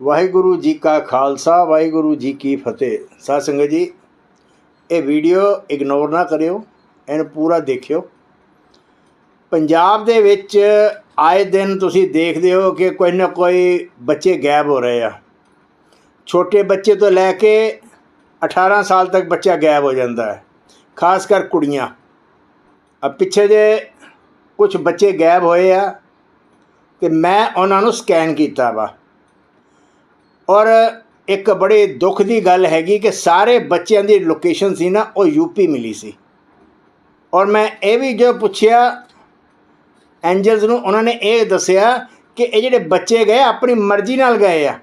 ਵਾਹਿਗੁਰੂ ਜੀ ਕਾ ਖਾਲਸਾ, ਵਾਹਿਗੁਰੂ ਜੀ ਕੀ ਫਤਿਹ। ਸਾਧ ਸੰਗਤ ਜੀ, ਇਹ ਵੀਡੀਓ ਇਗਨੋਰ ਨਾ ਕਰਿਓ, ਇਹਨੂੰ ਪੂਰਾ ਦੇਖਿਓ। ਪੰਜਾਬ ਦੇ ਵਿੱਚ ਆਏ ਦਿਨ ਤੁਸੀਂ ਦੇਖਦੇ ਹੋ ਕਿ ਕੋਈ ਨਾ ਕੋਈ ਬੱਚੇ ਗਾਇਬ ਹੋ ਰਹੇ ਆ। ਛੋਟੇ ਬੱਚੇ ਤੋਂ ਲੈ ਕੇ 18 ਸਾਲ ਤੱਕ ਬੱਚਾ ਗਾਇਬ ਹੋ ਜਾਂਦਾ ਹੈ, ਖਾਸ ਕਰ ਕੁੜੀਆਂ। ਆ ਪਿੱਛੇ ਜੇ ਕੁਝ ਬੱਚੇ ਗਾਇਬ ਹੋਏ ਆ ਤੇ ਮੈਂ ਉਹਨਾਂ ਨੂੰ ਸਕੈਨ ਕੀਤਾ ਵਾ। ਔਰ ਇੱਕ ਬੜੇ ਦੁੱਖ ਦੀ ਗੱਲ ਹੈਗੀ ਕਿ ਸਾਰੇ ਬੱਚਿਆਂ ਦੀ ਲੋਕੇਸ਼ਨ ਸੀ ਨਾ, ਉਹ ਯੂਪੀ ਮਿਲੀ ਸੀ। ਔਰ ਮੈਂ ਇਹ ਵੀ ਜੋ ਪੁੱਛਿਆ, ਐਂਜਲਸ ਨੂੰ, ਉਹਨਾਂ ਨੇ ਇਹ ਦੱਸਿਆ ਕਿ ਇਹ ਜਿਹੜੇ ਬੱਚੇ ਗਏ, ਆਪਣੀ ਮਰਜ਼ੀ ਨਾਲ ਗਏ ਆ।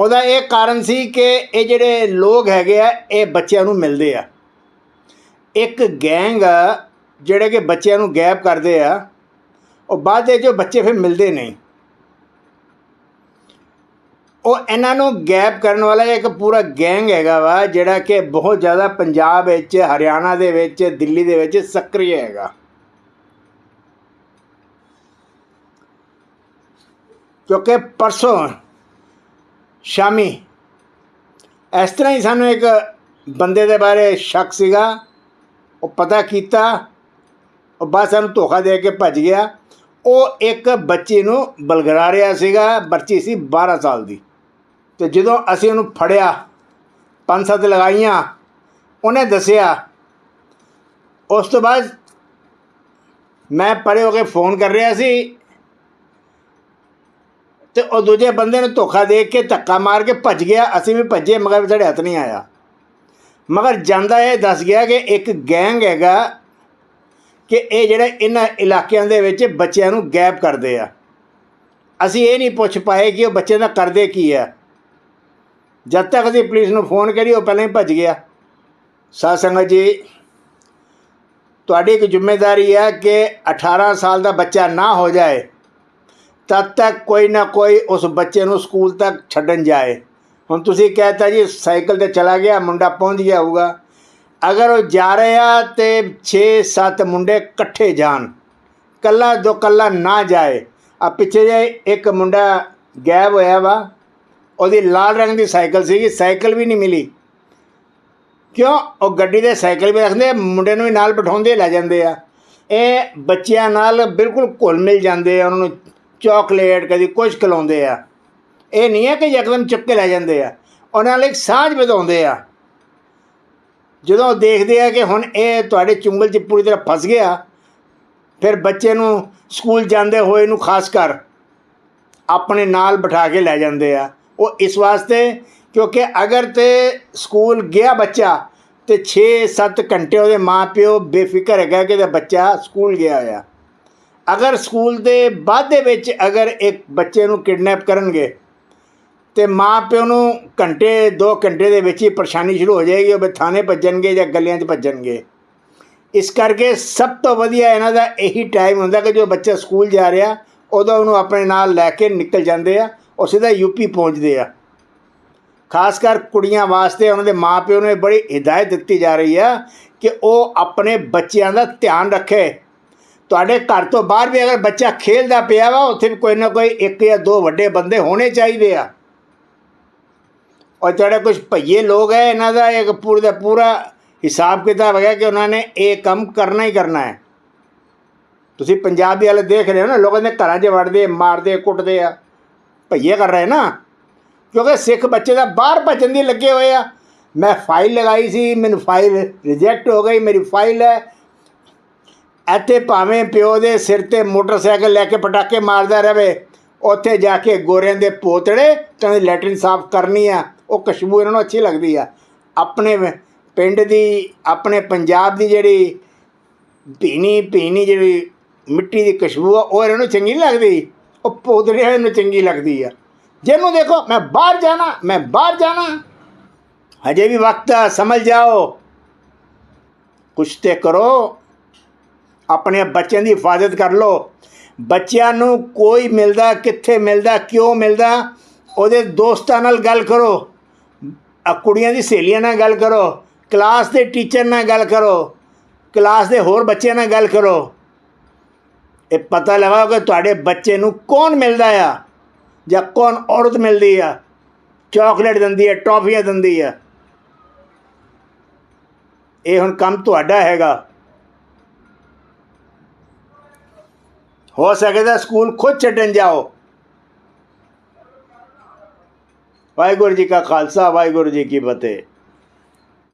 ਉਹਦਾ ਇਹ ਕਾਰਨ ਸੀ ਕਿ ਇਹ ਜਿਹੜੇ ਲੋਕ ਹੈਗੇ ਆ, ਇਹ ਬੱਚਿਆਂ ਨੂੰ ਮਿਲਦੇ ਆ। ਇੱਕ ਗੈਂਗ ਆ, ਜਿਹੜੇ ਕਿ ਬੱਚਿਆਂ ਨੂੰ ਗਾਇਬ ਕਰਦੇ ਆ, ਉਹ ਬਾਅਦ ਦੇ ਜੋ ਬੱਚੇ ਫਿਰ ਮਿਲਦੇ ਨਹੀਂ। ਉਹ ਇਹਨਾਂ ਨੂੰ ਗੈਪ ਕਰਨ ਵਾਲਾ ਇੱਕ ਪੂਰਾ ਗੈਂਗ ਹੈਗਾ ਵਾ, ਜਿਹੜਾ ਕਿ ਬਹੁਤ ਜ਼ਿਆਦਾ ਪੰਜਾਬ ਵਿੱਚ, ਹਰਿਆਣਾ ਦੇ ਵਿੱਚ, ਦਿੱਲੀ ਦੇ ਵਿੱਚ ਸਕਰੀ ਹੈਗਾ। ਕਿਉਂਕਿ ਪਰਸੋਂ ਸ਼ਾਮੀ ਇਸ ਤਰ੍ਹਾਂ ਹੀ ਸਾਨੂੰ ਇੱਕ ਬੰਦੇ ਦੇ ਬਾਰੇ ਸ਼ੱਕ ਸੀਗਾ। ਉਹ ਪਤਾ ਕੀਤਾ, ਉਹ ਬਸ ਸਾਨੂੰ ਧੋਖਾ ਦੇ ਕੇ ਭੱਜ ਗਿਆ। ਉਹ ਇੱਕ ਬੱਚੀ ਨੂੰ ਬਲਗਰਾ ਰਿਹਾ ਸੀਗਾ, ਬੱਚੀ ਸੀ 12 ਸਾਲ ਦੀ। ਤੇ ਜਦੋਂ ਅਸੀਂ ਉਹਨੂੰ ਫੜਿਆ, ਪੰਜ ਸੱਤ ਲਗਾਈਆਂ, ਉਹਨੇ ਦੱਸਿਆ, ਉਸ ਤੋਂ ਬਾਅਦ ਮੈਂ ਪਰੇ ਹੋ ਕੇ ਫੋਨ ਕਰ ਰਿਹਾ ਸੀ ਤੇ ਉਹ ਦੂਜੇ ਬੰਦੇ ਨੂੰ ਧੋਖਾ ਦੇ ਕੇ ਧੱਕਾ ਮਾਰ ਕੇ ਭੱਜ ਗਿਆ। ਅਸੀਂ ਵੀ ਭੱਜੇ, ਮਗਰ ਸਾਡੇ ਹੱਥ ਨਹੀਂ ਆਇਆ। ਮਗਰ ਜਾਂਦਾ ਇਹ ਦੱਸ ਗਿਆ ਕਿ ਇੱਕ ਗੈਂਗ ਹੈਗਾ ਕਿ ਇਹ ਜਿਹੜੇ ਇਹਨਾਂ ਇਲਾਕਿਆਂ ਦੇ ਵਿੱਚ ਬੱਚਿਆਂ ਨੂੰ ਗਾਇਬ ਕਰਦੇ ਆ। ਅਸੀਂ ਇਹ ਨਹੀਂ ਪੁੱਛ ਪਾਏ ਕਿ ਉਹ ਬੱਚੇ ਦਾ ਕਰਦੇ ਕੀ ਆ। ਜਦ ਤੱਕ ਅਸੀਂ ਪੁਲਿਸ ਨੂੰ ਫੋਨ ਕਰੀ ਉਹ ਪਹਿਲਾਂ ਹੀ ਭੱਜ ਗਿਆ। ਸਾਧ ਸੰਗਤ ਜੀ, ਤੁਹਾਡੀ ਇੱਕ ਜ਼ਿੰਮੇਵਾਰੀ ਹੈ ਕਿ 18 ਸਾਲ ਦਾ ਬੱਚਾ ਨਾ ਹੋ ਜਾਏ, ਤਦ ਤੱਕ ਕੋਈ ਨਾ ਕੋਈ ਉਸ ਬੱਚੇ ਨੂੰ ਸਕੂਲ ਤੱਕ ਛੱਡਣ ਜਾਏ। ਹੁਣ ਤੁਸੀਂ ਕਹਿਤਾ ਜੀ, ਸਾਈਕਲ ਤੇ ਚਲਾ ਗਿਆ, ਮੁੰਡਾ ਪਹੁੰਚ ਗਿਆ ਹੋਊਗਾ। ਅਗਰ ਉਹ ਜਾ ਰਿਹਾ ਤੇ 6-7 ਮੁੰਡੇ ਇਕੱਠੇ ਜਾਣ, ਕੱਲਾ ਦੋ ਕੱਲਾ ਨਾ ਜਾਏ। ਆ ਪਿੱਛੇ ਜੇ ਇੱਕ ਮੁੰਡਾ ਗਾਇਬ ਹੋਇਆ ਵਾ। ਉਹਦੀ ਲਾਲ ਰੰਗ ਦੀ ਸਾਈਕਲ ਸੀਗੀ, ਸਾਈਕਲ ਵੀ ਨਹੀਂ ਮਿਲੀ। ਕਿਉਂ? ਉਹ ਗੱਡੀ ਦੇ ਸਾਈਕਲ ਵੀ ਰੱਖਦੇ ਮੁੰਡੇ ਨੂੰ ਵੀ ਨਾਲ ਬਿਠਾਉਂਦੇ ਲੈ ਜਾਂਦੇ ਆ। ਇਹ ਬੱਚਿਆਂ ਨਾਲ ਬਿਲਕੁਲ ਘੁਲ ਮਿਲ ਜਾਂਦੇ ਆ, ਉਹਨਾਂ ਨੂੰ ਚਾਕਲੇਟ ਕਦੀ ਕੁਝ ਖਿਲਾਉਂਦੇ ਆ। ਇਹ ਨਹੀਂ ਹੈ ਕਿ ਯਕਦਮ ਚੁੱਕ ਕੇ ਲੈ ਜਾਂਦੇ ਆ, ਉਹਨਾਂ ਨਾਲ ਇੱਕ ਸਾਂਝ ਵਧਾਉਂਦੇ ਆ। ਜਦੋਂ ਦੇਖਦੇ ਆ ਕਿ ਹੁਣ ਇਹ ਤੁਹਾਡੇ ਚੁੰਗਲ 'ਚ ਪੂਰੀ ਤਰ੍ਹਾਂ ਫਸ ਗਿਆ, ਫਿਰ ਬੱਚੇ ਨੂੰ ਸਕੂਲ ਜਾਂਦੇ ਹੋਏ ਨੂੰ ਖਾਸ ਕਰ ਆਪਣੇ ਨਾਲ ਬਿਠਾ ਕੇ ਲੈ ਜਾਂਦੇ ਆ। ਉਹ ਇਸ ਵਾਸਤੇ ਕਿਉਂਕਿ ਅਗਰ ਤੇ ਸਕੂਲ ਗਿਆ ਬੱਚਾ ਤੇ 6-7 ਘੰਟੇ ਉਹਦੇ ਮਾਪਿਓ ਬੇਫਿਕਰ ਹੈਗਾ ਕਿ ਇਹਦਾ ਬੱਚਾ ਸਕੂਲ ਗਿਆ ਹੋਇਆ। ਅਗਰ ਸਕੂਲ ਦੇ ਬਾਅਦ ਦੇ ਵਿੱਚ ਅਗਰ ਇੱਕ ਬੱਚੇ ਨੂੰ ਕਿਡਨੈਪ ਕਰਨਗੇ ਤੇ ਮਾਪਿਓ ਨੂੰ ਘੰਟੇ 2 ਘੰਟੇ ਦੇ ਵਿੱਚ ਹੀ ਪਰੇਸ਼ਾਨੀ ਸ਼ੁਰੂ ਹੋ ਜਾਏਗੀ, ਉਹ ਥਾਣੇ ਭੱਜਣਗੇ ਜਾਂ ਗਲੀਆਂ 'ਚ ਭੱਜਣਗੇ। ਇਸ ਕਰਕੇ ਸਭ ਤੋਂ ਵਧੀਆ ਇਹਨਾਂ ਦਾ ਇਹੀ ਟਾਈਮ ਹੁੰਦਾ ਕਿ ਜੋ ਬੱਚਾ ਸਕੂਲ ਜਾ ਰਿਹਾ, ਉਦੋਂ ਉਹਨੂੰ ਆਪਣੇ ਨਾਲ ਲੈ ਕੇ ਨਿਕਲ ਜਾਂਦੇ ਆ। ਉਹ ਸਿੱਧਾ ਯੂਪੀ ਪਹੁੰਚਦੇ ਆ। ਖਾਸ ਕਰ ਕੁੜੀਆਂ ਵਾਸਤੇ ਉਹਨਾਂ ਦੇ ਮਾਪਿਓ ਨੂੰ ਇਹ ਬੜੀ ਹਦਾਇਤ ਦਿੱਤੀ ਜਾ ਰਹੀ ਆ ਕਿ ਉਹ ਆਪਣੇ ਬੱਚਿਆਂ ਦਾ ਧਿਆਨ ਰੱਖੇ। ਤੁਹਾਡੇ ਘਰ ਤੋਂ ਬਾਹਰ ਵੀ ਅਗਰ ਬੱਚਾ ਖੇਲਦਾ ਪਿਆ ਵਾ, ਉੱਥੇ ਵੀ ਕੋਈ ਨਾ ਕੋਈ ਇੱਕ ਜਾਂ ਦੋ ਵੱਡੇ ਬੰਦੇ ਹੋਣੇ ਚਾਹੀਦੇ ਆ। ਔਰ ਜਿਹੜੇ ਕੁਝ ਭਈਏ ਲੋਕ ਹੈ ਇਹਨਾਂ ਦਾ ਇੱਕ ਪੂਰੇ ਦਾ ਪੂਰਾ ਹਿਸਾਬ ਕਿਤਾਬ ਹੈਗਾ ਕਿ ਉਹਨਾਂ ਨੇ ਇਹ ਕੰਮ ਕਰਨਾ ਹੀ ਕਰਨਾ ਹੈ। ਤੁਸੀਂ ਪੰਜਾਬੀ ਵਾਲੇ ਦੇਖ ਰਹੇ ਹੋ ਨਾ, ਲੋਕਾਂ ਦੇ ਘਰਾਂ 'ਚ ਵੜਦੇ, ਮਾਰਦੇ, ਕੁੱਟਦੇ ਆ। ਭਈਏ ਕਰ ਰਹੇ ਨਾ, ਕਿਉਂਕਿ ਸਿੱਖ ਬੱਚੇ ਦਾ ਬਾਹਰ ਭੱਜਣ ਦੀ ਲੱਗੇ ਹੋਏ ਆ। ਮੈਂ ਫਾਈਲ ਲਗਾਈ ਸੀ, ਮੈਨੂੰ ਫਾਈਲ ਰਿਜੈਕਟ ਹੋ ਗਈ, ਮੇਰੀ ਫਾਈਲ ਹੈ। ਇੱਥੇ ਭਾਵੇਂ ਪਿਓ ਦੇ ਸਿਰ ਤੇ ਮੋਟਰਸਾਈਕਲ ਲੈ ਕੇ ਪਟਾਕੇ ਮਾਰਦਾ ਰਵੇ, ਉੱਥੇ ਜਾ ਕੇ ਗੋਰਿਆਂ ਦੇ ਪੋਤੜੇ ਕਹਿੰਦੇ ਲੈਟਰਿਨ ਸਾਫ਼ ਕਰਨੀ ਆ, ਉਹ ਖੁਸ਼ਬੂ ਇਹਨਾਂ ਨੂੰ ਅੱਛੀ ਲੱਗਦੀ ਆ। ਆਪਣੇ ਪਿੰਡ ਦੀ, ਆਪਣੇ ਪੰਜਾਬ ਦੀ ਜਿਹੜੀ ਭੀਣੀ ਭੀਣੀ ਜਿਹੜੀ ਮਿੱਟੀ ਦੀ ਖੁਸ਼ਬੂ ਆ, ਉਹ ਇਹਨਾਂ ਨੂੰ ਚੰਗੀ ਨਹੀਂ ਲੱਗਦੀ। ਉਹ ਪੋਤੜਿਆਂ ਨੂੰ ਚੰਗੀ ਲੱਗਦੀ ਆ। ਜਿਹਨੂੰ ਦੇਖੋ, ਮੈਂ ਬਾਹਰ ਜਾਣਾ, ਮੈਂ ਬਾਹਰ ਜਾਣਾ। ਹਜੇ ਵੀ ਵਕਤ ਆ ਸਮਝ ਜਾਓ। ਕੁਛ ਤੇ ਕਰੋ। ਆਪਣੇ ਬੱਚਿਆਂ ਦੀ ਹਿਫਾਜ਼ਤ ਕਰ ਲਓ। ਬੱਚਿਆਂ ਨੂੰ ਕੋਈ ਮਿਲਦਾ, ਕਿੱਥੇ ਮਿਲਦਾ, ਕਿਉਂ ਮਿਲਦਾ, ਉਹਦੇ ਦੋਸਤਾਂ ਨਾਲ ਗੱਲ ਕਰੋ। ਕੁੜੀਆਂ ਦੀ ਸਹੇਲੀਆਂ ਨਾਲ ਗੱਲ ਕਰੋ। ਕਲਾਸ ਦੇ ਟੀਚਰ ਨਾਲ ਗੱਲ ਕਰੋ। ਕਲਾਸ ਦੇ ਹੋਰ ਬੱਚਿਆਂ ਨਾਲ ਗੱਲ ਕਰੋ। ਇਹ ਪਤਾ ਲਗਾਓ ਕਿ ਤੁਹਾਡੇ ਬੱਚੇ ਨੂੰ ਕੌਣ ਮਿਲਦਾ ਆ ਜਾਂ ਕੌਣ ਔਰਤ ਮਿਲਦੀ ਆ? ਚਾਕਲੇਟ ਦਿੰਦੀ ਆ, ਟੌਫੀਆਂ ਦਿੰਦੀ ਆ। ਇਹ ਹੁਣ ਕੰਮ ਤੁਹਾਡਾ ਹੈਗਾ। ਹੋ ਸਕਦਾ ਸਕੂਲ ਖੁਦ ਛੱਡਣ ਜਾਓ। ਵਾਹਿਗੁਰੂ ਜੀ ਕਾ ਖਾਲਸਾ, ਵਾਹਿਗੁਰੂ ਜੀ ਕੀ ਫਤਿਹ।